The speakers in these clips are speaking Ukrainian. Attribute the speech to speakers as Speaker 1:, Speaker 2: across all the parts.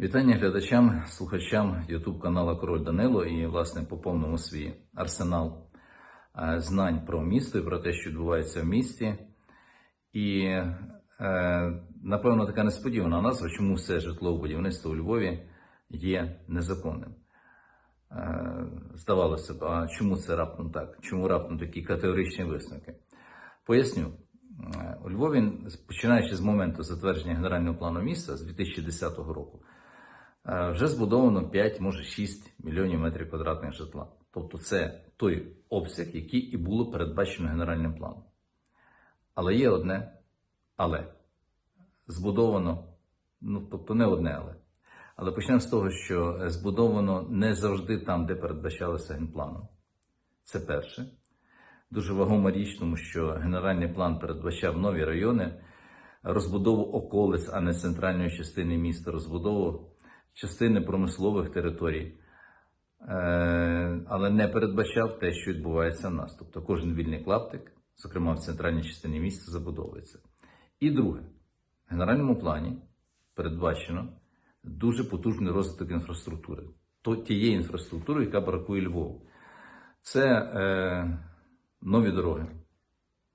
Speaker 1: Вітання глядачам, слухачам YouTube каналу Король Данило і, власне, по повному свій арсенал е, знань про місто і про те, що відбувається в місті. І, е, напевно, така несподівана назва, чому все житлове будівництво у Львові є незаконним. Е, Здавалося б, а чому це раптом так? Чому раптом такі категоричні висновки? Поясню. У Львові, починаючи з моменту затвердження генерального плану міста з 2010 року, вже збудовано 5, може 6 мільйонів метрів квадратних житла. Тобто це той обсяг, який і було передбачено генеральним планом. Але є одне але. Збудовано, ну тобто не одне але. Але почнемо з того, що е, збудовано не завжди там, де передбачалося генпланом. Це перше. Дуже вагома річ, тому що генеральний план передбачав нові райони, розбудову околиць, а не центральної частини міста, розбудову частини промислових територій, Е, але не передбачав те, що відбувається в нас. Тобто кожен вільний клаптик, зокрема в центральній частині міста, забудовується. І друге, в генеральному плані передбачено дуже потужний розвиток інфраструктури, то тієї інфраструктури, яка бракує Львову. Це е, нові дороги,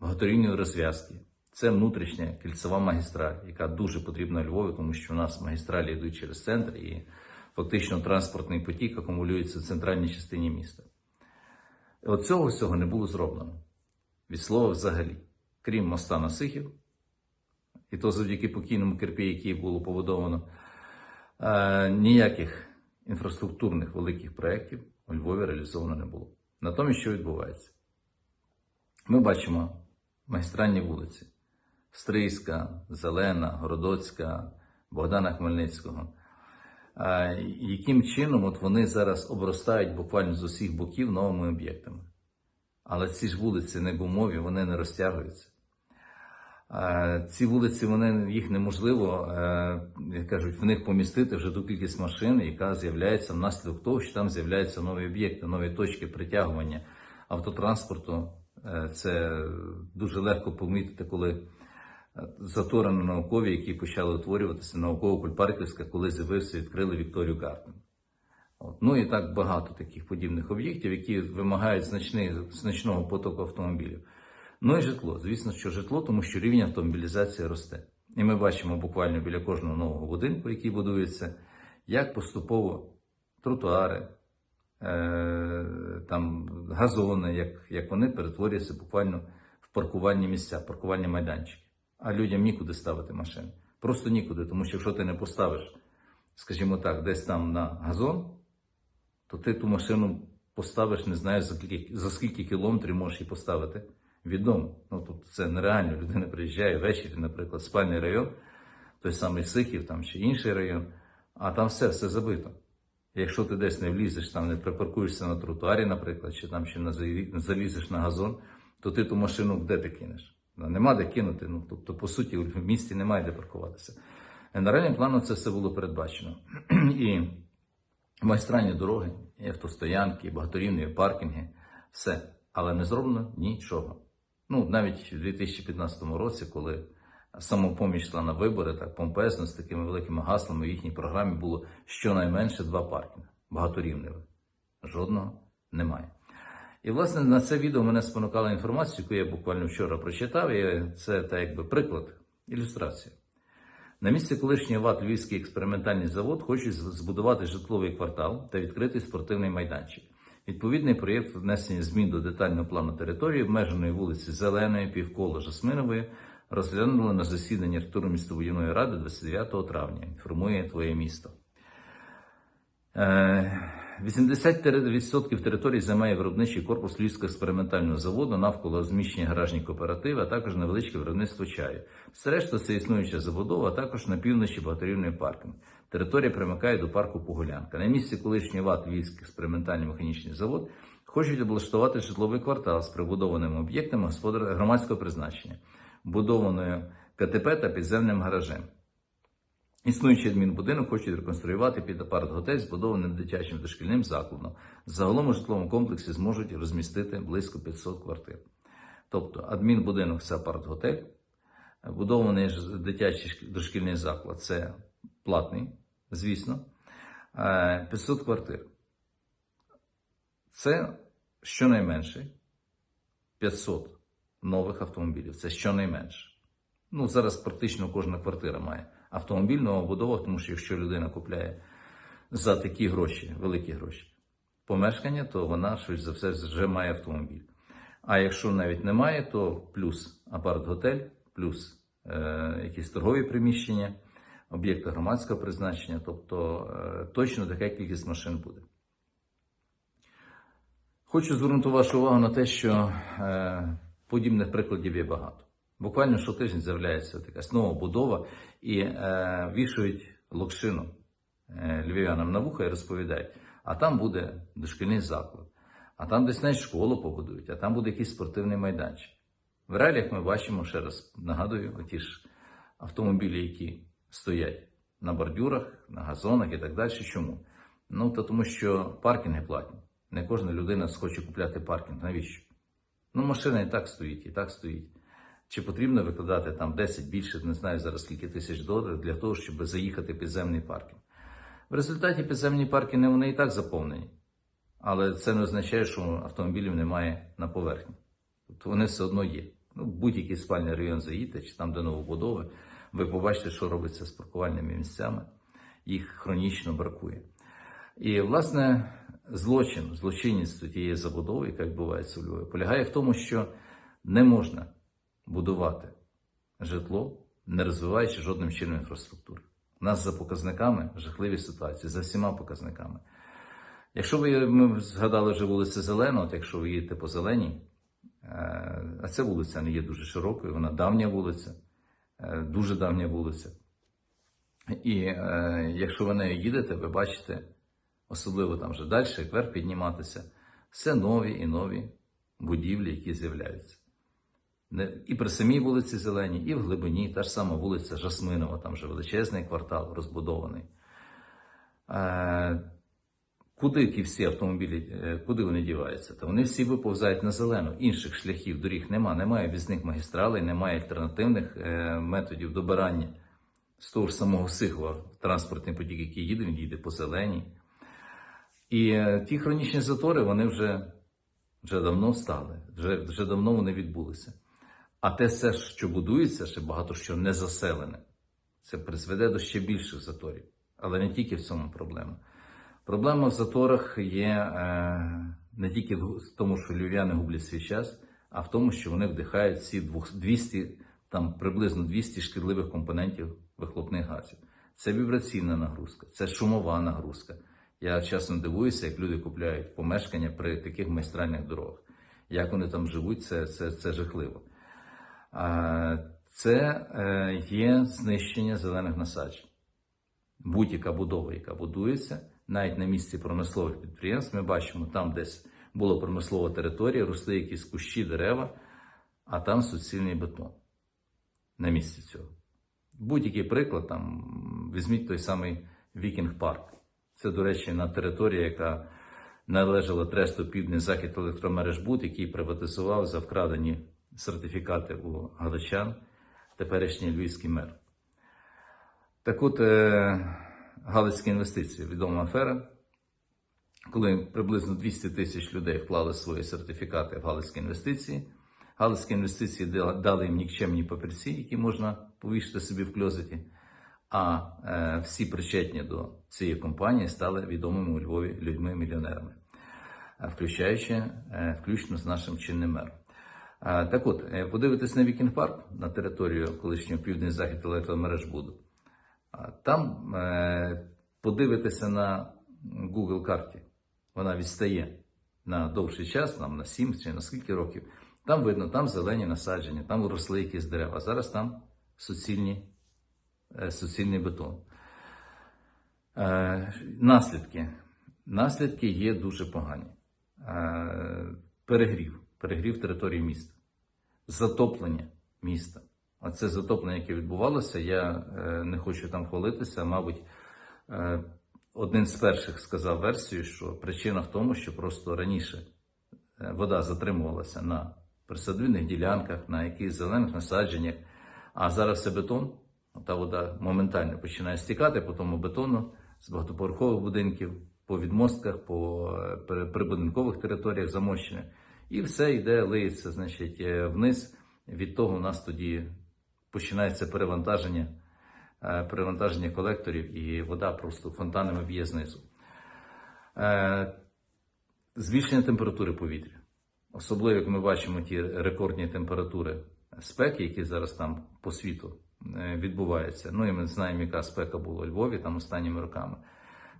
Speaker 1: багаторівні розв'язки, це внутрішня кільцева магістраль, яка дуже потрібна Львові, тому що у нас магістралі йдуть через центр і фактично транспортний потік акумулюється в центральній частині міста. І от цього всього не було зроблено. Від слова взагалі, крім моста на Сихів, і то завдяки покійному кирпі, який було побудовано, е, ніяких інфраструктурних великих проєктів у Львові реалізовано не було. Натомість, що відбувається? Ми бачимо магістральні вулиці: Стрийська, Зелена, Городоцька, Богдана Хмельницького. Яким чином от вони зараз обростають буквально з усіх боків новими об'єктами. Але ці ж вулиці не гумові, вони не розтягуються. Ці вулиці вони, їх неможливо, е, як кажуть, в них помістити вже ту кількість машин, яка з'являється внаслідок того, що там з'являються нові об'єкти, нові точки притягування автотранспорту. Е, Це дуже легко помітити, коли затори на наукові, які почали утворюватися науково-кульпарківська, коли з'явився, відкрили Вікторію Гарден. От. Ну і так багато таких подібних об'єктів, які вимагають значний, значного потоку автомобілів. Ну і житло. Звісно, що житло, тому що рівень автомобілізації росте. І ми бачимо буквально біля кожного нового будинку, який будується, як поступово тротуари, е, там, газони, як, як вони перетворюються буквально в паркувальні місця, паркувальні майданчики. А людям нікуди ставити машини. Просто нікуди, тому що якщо ти не поставиш, скажімо так, десь там на газон, то ти ту машину поставиш, не знаєш за скільки, за скільки кілометрів можеш її поставити від дому. Ну, тобто це нереально. Людина приїжджає ввечері, наприклад, спальний район, той самий Сихів там чи інший район, а там все, все забито. Якщо ти десь не влізеш, там не припаркуєшся на тротуарі, наприклад, чи там ще залізеш на газон, то ти ту машину де ти кинеш? Нема де кинути. Ну, тобто, по суті, в місті немає де паркуватися. Генеральним планом це все було передбачено. І магістральні дороги, і автостоянки, і багаторівні паркінги, все. Але не зроблено нічого. Ну, навіть у 2015 році, коли самопоміч йшла на вибори, так помпезно, з такими великими гаслами, в їхній програмі було щонайменше два паркінги, багаторівневих. Жодного немає. І, власне, на це відео мене спонукала інформація, яку я буквально вчора прочитав, і це так якби приклад, ілюстрація. На місці колишнього ВАТ Львівський експериментальний завод хочуть збудувати житловий квартал та відкрити спортивний майданчик. Відповідний проєкт внесення змін до детального плану території обмеженої вулиці Зеленої, півколо Жасминової розглянули на засіданні Артуру містобудівної ради 29 травня. Інформує твоє місто. Е, 80% території займає виробничий корпус Львівського експериментального заводу, навколо розміщені гаражні кооперативи, а також невеличке виробництво чаю. Все решта це існуюча забудова, а також на півночі багаторівний паркінг. Територія примикає до парку Погулянка. На місці колишній ВАТ Львівський експериментальний механічний завод хочуть облаштувати житловий квартал з прибудованими об'єктами громадського призначення, будованою КТП та підземним гаражем. Існуючий адмінбудинок хочуть реконструювати під апарт-готель, збудованим дитячим дошкільним закладом. Загалом у житловому комплексі зможуть розмістити близько 500 квартир. Тобто адмінбудинок це апарт-готель, будований дитячий дошкільний заклад це платний звісно, е, 500 квартир. Це щонайменше 500 нових автомобілів. Це щонайменше. Ну, зараз практично кожна квартира має автомобіль новобудова, тому що якщо людина купляє за такі гроші, великі гроші, помешкання, то вона швидше за все вже має автомобіль. А якщо навіть немає, то плюс апарт-готель, плюс е, якісь торгові приміщення, об'єкти громадського призначення, тобто е, точно така кількість машин буде. Хочу звернути вашу увагу на те, що е, подібних прикладів є багато. Буквально щотижня з'являється якась нова будова і е, вішають локшину е, львів'янам на вуха і розповідають, а там буде дошкільний заклад, а там десь навіть школу побудують, а там буде якийсь спортивний майданчик. В реаліях ми бачимо, ще раз нагадую, оті ж автомобілі, які стоять на бордюрах, на газонах і так далі. Чому? Ну, то тому що паркінги платні. Не кожна людина схоче купляти паркінг. Навіщо? Ну, машина і так стоїть, і так стоїть. Чи потрібно викладати там 10 більше, не знаю зараз скільки тисяч доларів для того, щоб заїхати підземний паркінг? В результаті підземні паркінги вони і так заповнені. Але це не означає, що автомобілів немає на поверхні. Тобто вони все одно є. Ну, будь-який спальний район заїдьте, чи там, де новобудови, ви побачите, що робиться з паркувальними місцями. Їх хронічно бракує. І, власне, злочин, злочинність тієї забудови, яка відбувається у Львові, полягає в тому, що не можна будувати житло, не розвиваючи жодним чином інфраструктури. У нас за показниками жахливі ситуації, за всіма показниками. Якщо ви ми згадали вже вулицю Зелену, от якщо ви їдете по зеленій, е, а ця вулиця не є дуже широкою, вона давня вулиця, е, дуже давня вулиця. І е, якщо ви нею їдете, ви бачите, особливо там вже далі, як вверх підніматися, все нові і нові будівлі, які з'являються. І при самій вулиці Зеленій, і в глибині, та ж сама вулиця Жасминова, там вже величезний квартал розбудований. Е, Куди ті всі автомобілі, е, куди вони діваються? Та вони всі виповзають на зелену. Інших шляхів, доріг нема, немає візних магістралей, немає альтернативних е, методів добирання з того ж самого Сихова, транспортний потік, який їде, він їде по зеленій. І ті хронічні затори, вони вже, вже давно стали, вже, вже давно вони відбулися. А те все, що будується, ще багато що не заселене. Це призведе до ще більших заторів. Але не тільки в цьому проблема. Проблема в заторах є е, не тільки в тому, що львів'яни гублять свій час, а в тому, що вони вдихають ці 200, там приблизно 200 шкідливих компонентів вихлопних газів. Це вібраційна нагрузка, це шумова нагрузка. Я чесно дивуюся, як люди купляють помешкання при таких майстральних дорогах. Як вони там живуть, це, це, це жахливо. Це е, є знищення зелених насаджень. Будь-яка будова, яка будується, навіть на місці промислових підприємств, ми бачимо, там десь була промислова територія, росли якісь кущі, дерева, а там суцільний бетон на місці цього. Будь-який приклад, там, візьміть той самий Вікінг Парк. Це, до речі, на території, яка належала тресту Півдний Захід електромережбуд, який приватизував за вкрадені сертифікати у галичан, теперішній львівський мер. Так от, е, Галицькі інвестиції, відома афера, коли приблизно 200 тисяч людей вклали свої сертифікати в Галицькі інвестиції. Галицькі інвестиції дали- їм нікчемні папірці, які можна повісити собі в кльозеті. А е, всі причетні до цієї компанії стали відомими у Львові людьми-мільйонерами, включаючи е, включно з нашим чинним мером. Так от, е, подивитись на Вікінг Парк на територію колишнього південь захід електромережбуду. А Там е, подивитися на Google карті. Вона відстає на довший час, там на 7 чи на скільки років. Там видно, там зелені насадження, там росли якісь дерева. Зараз там суцільні, е, суцільний бетон. Наслідки. Наслідки є дуже погані. Перегрів, перегрів території міста, затоплення міста. А це затоплення, яке відбувалося, я е, не хочу там хвалитися. Мабуть, е, один з перших сказав версію, що причина в тому, що просто раніше е, вода затримувалася на присадибних ділянках, на якихось зелених насадженнях, а зараз це бетон, та вода моментально починає стікати по тому бетону, з багатоповерхових будинків, по відмостках, по прибудинкових територіях замощених. І все йде, лиється, значить, е, вниз. Від того у нас тоді починається перевантаження, е, перевантаження колекторів, і вода просто фонтанами б'є знизу. Е, Збільшення температури повітря. Особливо, як ми бачимо ті рекордні температури спеки, які зараз там по світу відбуваються. Ну і ми знаємо, яка спека була у Львові там останніми роками,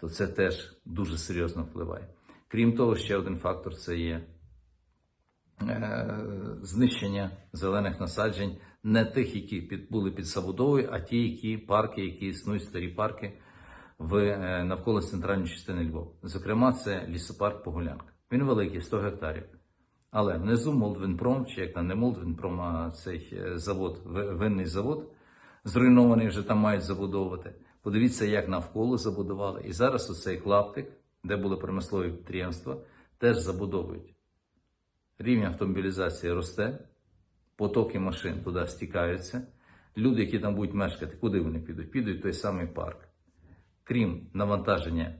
Speaker 1: то це теж дуже серйозно впливає. Крім того, ще один фактор це є знищення зелених насаджень, не тих, які під, були під забудовою, а ті, які парки, які існують, старі парки в е, навколо центральної частини Львова. Зокрема, це лісопарк Погулянка. Він великий, 100 гектарів. Але внизу Молдвинпром, чи як там не Молдвинпром, а цей е, завод, ви- винний завод, зруйнований вже там мають забудовувати. Подивіться, як навколо забудували. І зараз оцей клаптик, де були промислові підприємства, теж забудовують. Рівень автомобілізації росте, потоки машин туди стікаються. Люди, які там будуть мешкати, куди вони підуть? Підуть в той самий парк. Крім навантаження,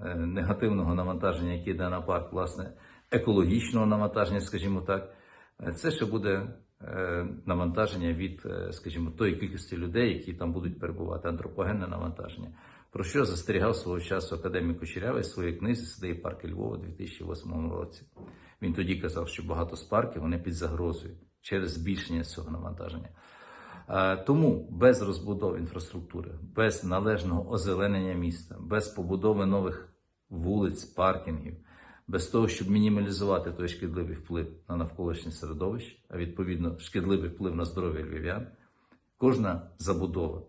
Speaker 1: е, негативного навантаження, яке йде на парк, власне, екологічного навантаження, скажімо так, е, це ще буде е, навантаження від, скажімо, тої кількості людей, які там будуть перебувати, антропогенне навантаження. Про що застерігав свого часу академік Кучерявий в своїй книзі «Садові парки Львова» у 2008 році. Він тоді казав, що багато з парків вони під загрозою через збільшення цього навантаження. Е, Тому без розбудови інфраструктури, без належного озеленення міста, без побудови нових вулиць, паркінгів, без того, щоб мінімалізувати той шкідливий вплив на навколишнє середовище, а відповідно шкідливий вплив на здоров'я львів'ян, кожна забудова,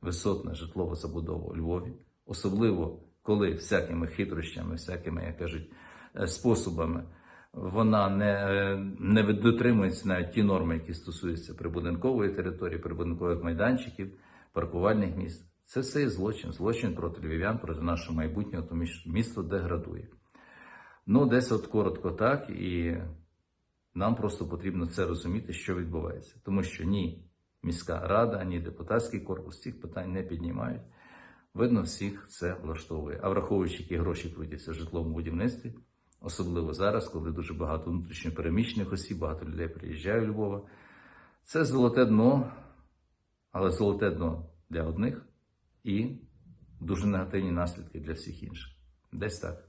Speaker 1: висотна житлова забудова у Львові, особливо коли всякими хитрощами, всякими, як кажуть, е, способами вона не, е, не дотримується навіть ті норми, які стосуються прибудинкової території, прибудинкових майданчиків, паркувальних місць. Це все є злочин, злочин проти львів'ян, проти нашого майбутнього, тому що місто деградує. Ну, десь от коротко так, і нам просто потрібно це розуміти, що відбувається. Тому що ні міська рада, ні депутатський корпус цих питань не піднімають. Видно, всіх це влаштовує. А враховуючи, які гроші крутяться в житловому будівництві, особливо зараз, коли дуже багато внутрішньопереміщених осіб, багато людей приїжджає у Львова, це золоте дно, але золоте дно для одних і дуже негативні наслідки для всіх інших. Десь так.